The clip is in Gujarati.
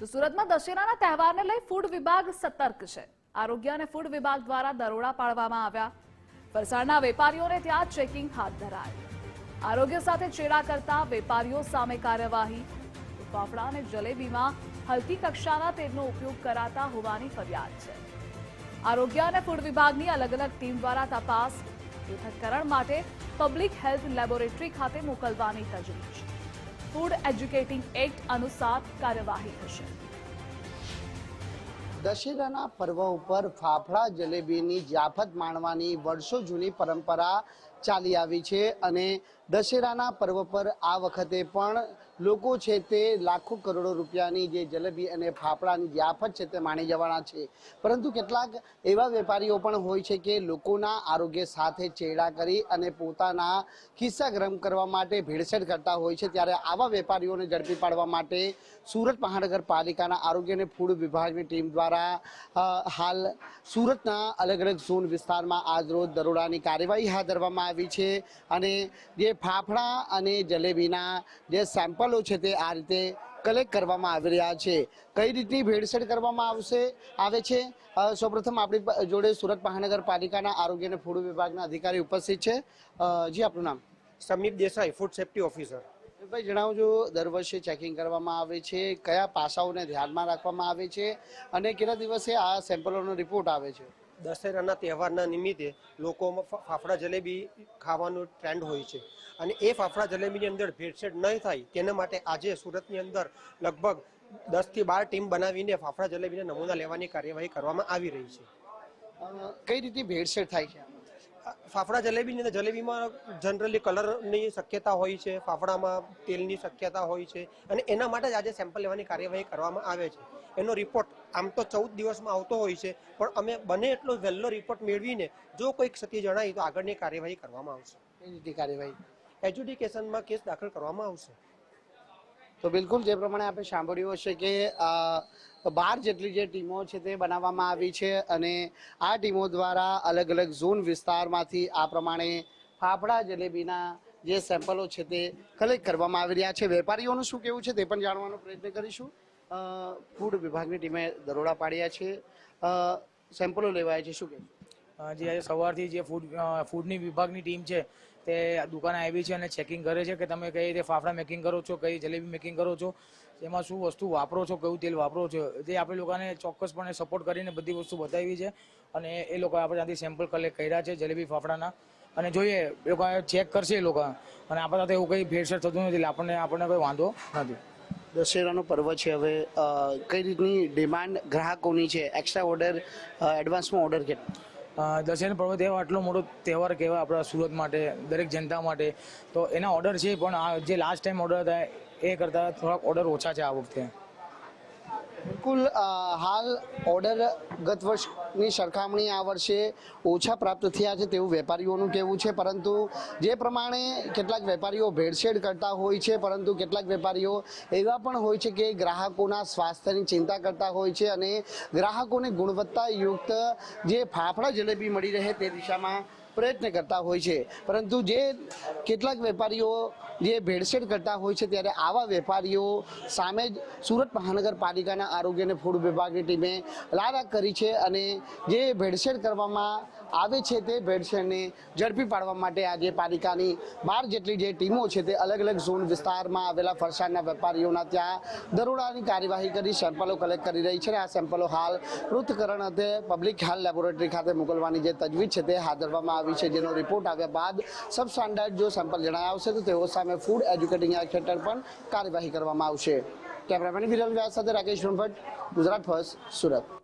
તો સુરતમાં દશેરાના તહેવારને લઈ ફૂડ વિભાગ સતર્ક છે. આરોગ્ય અને ફૂડ વિભાગ દ્વારા દરોડા પાડવામાં આવ્યા. વલસાડના વેપારીઓને ત્યાં ચેકિંગ હાથ ધરાયું. આરોગ્ય સાથે ચેડા કરતા વેપારીઓ સામે કાર્યવાહી. ફાફડા અને જલેબીમાં હલકી કક્ષાના તેલનો ઉપયોગ કરાતા હોવાની ફરિયાદ છે. આરોગ્ય અને ફૂડ વિભાગની અલગ અલગ ટીમ દ્વારા તપાસ. પૃથ્થકરણ માટે પબ્લિક હેલ્થ લેબોરેટરી ખાતે મોકલવાની તજવીજ. ફૂડ એજ્યુકેટિંગ એક્ટ અનુસાર કાર્યવાહી થશે. દશેરાના પર્વ ઉપર ફાફડા, જલેબીની જાફત માણવાની વર્ષો જૂની પરંપરા ચાલી આવી છે અને દશેરાના પર્વ પર આ વખતે પણ લોકો છે તે લાખો કરોડો રૂપિયાની જે જલેબી અને ફાફડાની જાફત છે તે માણી જવાના છે. પરંતુ કેટલાક એવા વેપારીઓ પણ હોય છે કે લોકોના આરોગ્ય સાથે ચેડા કરી અને પોતાના ખિસ્સા ગરમ કરવા માટે ભેળસેળ કરતા હોય છે. ત્યારે આવા વેપારીઓને ઝડપી પાડવા માટે સુરત મહાનગરપાલિકાના આરોગ્ય અને ફૂડ વિભાગની ટીમ દ્વારા હાલ સુરતના અલગ અલગ ઝોન વિસ્તારમાં આજરોજ દરોડાની કાર્યવાહી હાથ ધરવામાં આવી છે. અને જે ફાફડા અને જલેબીના જે સેમ્પલો છે તે આ રીતે કલેક્ટ કરવામાં આવી રહ્યા છે. કઈ રીતની ભેળસેળ કરવામાં આવશે? આવે છે? સૌપ્રથમ આપણી જોડે સુરત મહાનગરપાલિકાના આરોગ્ય અને ફૂડ વિભાગના અધિકારી ઉપસ્થિત છે. જી આપનું નામ? Samip Desai food safety officer. ભાઈ જણાવજો દર વર્ષે ચેકિંગ કરવામાં આવે છે. કયા પાસાઓને ધ્યાનમાં રાખવામાં આવે છે? અને કેટલા દિવસે આ સેમ્પલોનો રિપોર્ટ આવે છે? દશેરાના તહેવારના નિમિત્તે લોકોમાં ફાફડા જલેબી ખાવાનું ટ્રેન્ડ હોય છે. અને એ ફાફડા જલેબીની અંદર ભેળસેળ નહીં થાય તેના માટે આજે સુરતની અંદર લગભગ દસથી બાર ટીમ બનાવીને ફાફડા જલેબીના નમૂના લેવાની કાર્યવાહી કરવામાં આવી રહી છે. કઈ રીતે ભેળસેળ થાય છે? ફાફડા જલેબીની અંદર જલેબીમાં જનરલી કલરની શક્યતા હોય છે ફાફડામાં તેલની શક્યતા હોય છે અને એના માટે જ આજે સેમ્પલ લેવાની કાર્યવાહી કરવામાં આવે છે. એનો રિપોર્ટ આમ તો ચૌદ દિવસમાં આવતો હોય છે પણ અમે બને એટલો વહેલો રિપોર્ટ મેળવીને જો કોઈક ક્ષતિ જણાય તો આગળની કાર્યવાહી કરવામાં આવશે. રીતે કાર્યવાહી? એજ્યુડિકેશનમાં કેસ દાખલ કરવામાં આવશે. તો બિલકુલ જે પ્રમાણે આપણે સાંભળ્યું હશે કે બાર જેટલી જે ટીમો છે તે બનાવવામાં આવી છે અને આ ટીમો દ્વારા અલગ અલગ ઝોન વિસ્તારમાંથી આ પ્રમાણે ફાફડા જલેબીના જે સેમ્પલો છે તે કલેક્ટ કરવામાં આવી રહ્યા છે. વેપારીઓનું શું કેવું છે તે પણ જાણવાનો પ્રયત્ન કરીશું. ફૂડ વિભાગની ટીમે દરોડા પાડ્યા છે. સેમ્પલો લેવાયા છે. શું કહેવું જે, આજે સવારથી જે ફૂડ ફૂડની વિભાગની ટીમ છે તે દુકાન આવી છે અને ચેકિંગ કરે છે કે તમે કઈ રીતે ફાફડા મેકિંગ કરો છો, કઈ જલેબી મેકિંગ કરો છો, એમાં શું વસ્તુ વાપરો છો, કયું તેલ વાપરો છો તે આપણે લોકોને ચોક્કસપણે સપોર્ટ કરીને બધી વસ્તુ બતાવી છે અને એ લોકો આપણે ત્યાંથી સેમ્પલ કલેક્ટ કર્યા છે જલેબી, ફાફડાના. અને જોઈએ, એ લોકો ચેક કરશે એ લોકો. અને આપણા સાથે એવું કંઈ ભેળસેળ થતું નથી, એટલે આપણને આપણને કોઈ વાંધો નથી. દશેરાનો પર્વ છે હવે. કઈ રીતની ડિમાન્ડ ગ્રાહકોની છે? એક્સ્ટ્રા ઓર્ડર એડવાન્સમાં ઓર્ડર કેટલા? દશેરા પર્વ તહેવાર આટલો મોટો તહેવાર કહેવાય આપણા સુરત માટે, દરેક જનતા માટે. તો એના ઓર્ડર છે, પણ આ જે લાસ્ટ ટાઈમ ઓર્ડર હતા, એ કરતાં થોડાક ઓર્ડર ઓછા છે આ વખતે. બિલકુલ હાલ ઓર્ડર ગત વર્ષની સરખામણી આ વર્ષે ઓછા પ્રાપ્ત થયા છે તેવું વેપારીઓનું કહેવું છે. પરંતુ જે પ્રમાણે કેટલાક વેપારીઓ ભેળસેળ કરતા હોય છે, પરંતુ કેટલાક વેપારીઓ એવા પણ હોય છે કે ગ્રાહકોના સ્વાસ્થ્યની ચિંતા કરતા હોય છે અને ગ્રાહકોને ગુણવત્તાયુક્ત જે ફાફડા જલેબી મળી રહે તે દિશામાં પ્રયત્ન કરતા હોય છે. પરંતુ જે કેટલાક વેપારીઓ જે ભેળસેળ કરતા હોય છે ત્યારે આવા વેપારીઓ સામે જ સુરત મહાનગરપાલિકાના આરોગ્ય અને ફૂડ વિભાગની ટીમે લારા કરી છે અને જે ભેળસેળ કરવામાં આવે છે તે ભેળસેળને ઝડપી પાડવા માટે આજે પાલિકાની બાર જેટલી જે ટીમો છે તે અલગ અલગ ઝોન વિસ્તારમાં આવેલા ફરસાણના વેપારીઓના ત્યાં દરોડાની કાર્યવાહી કરી સેમ્પલો કલેક્ટ કરી રહી છે અને આ સેમ્પલો હાલ પૃથ્થકરણ અર્થે પબ્લિક હેલ્થ લેબોરેટરી ખાતે મોકલવાની જે તજવીજ છે તે હાથ ધરવામાં આવી છે. જેનો રિપોર્ટ આવ્યા બાદ સબ સ્ટાન્ડર્ડ જો સેમ્પલ જણાય આવશે તો તેઓ સામે ફૂડ એજ્યુકેટિંગ એક્ટ હેઠળ પણ કાર્યવાહી કરવામાં આવશે. કેમેરામેન વિરલ વ્યાસ સાથે રાકેશ ભટ્ટ ગુજરાત ફર્સ્ટ સુરત.